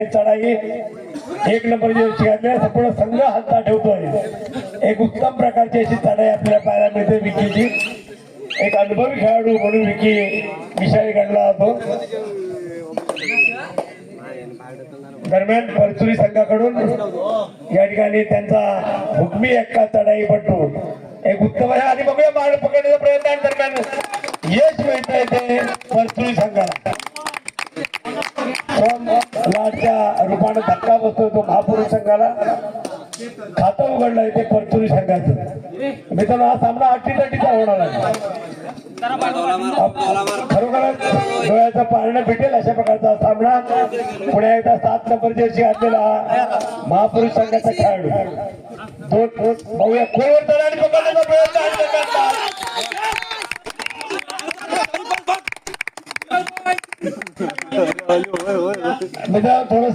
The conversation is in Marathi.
चढाई एक नंबर घातल्या संपूर्ण संघ हलता ठेवतोय. एक उत्तम प्रकारची अशी चढाई आपल्याला पाहायला मिळते विकीची. एक अनुभवी खेळाडू म्हणून विकी विषय घडला जातो. दरम्यान परचुरी संघाकडून या ठिकाणी त्यांचा हुकमी एक्का चढाई पटू. एक उत्तम आहे. आणि बघूया माळ पकडण्याचा प्रयत्न आहे. दरम्यान यश मिळत ते परचुरी संघाला. पण लाटच्या रूपाने धक्का बसतोय तो महापुरुष संघाला. खातं उघडलंय ते परचुरी संघाचं. मित्रांनो हा सामना अटीतटीचा होणार आहे. खरोखरच डोळ्याचं पाळणं भेटेल अशा प्रकारचा सामना. पुण्या एकदा सात नंबर जर्सी घातलेला हा महापुरुष संघाचा खेळाडू. दोन बघूया. खोलवर तळाने पकडण्याचा प्रयत्न आहे संघाचा. मित्रांनो थोडं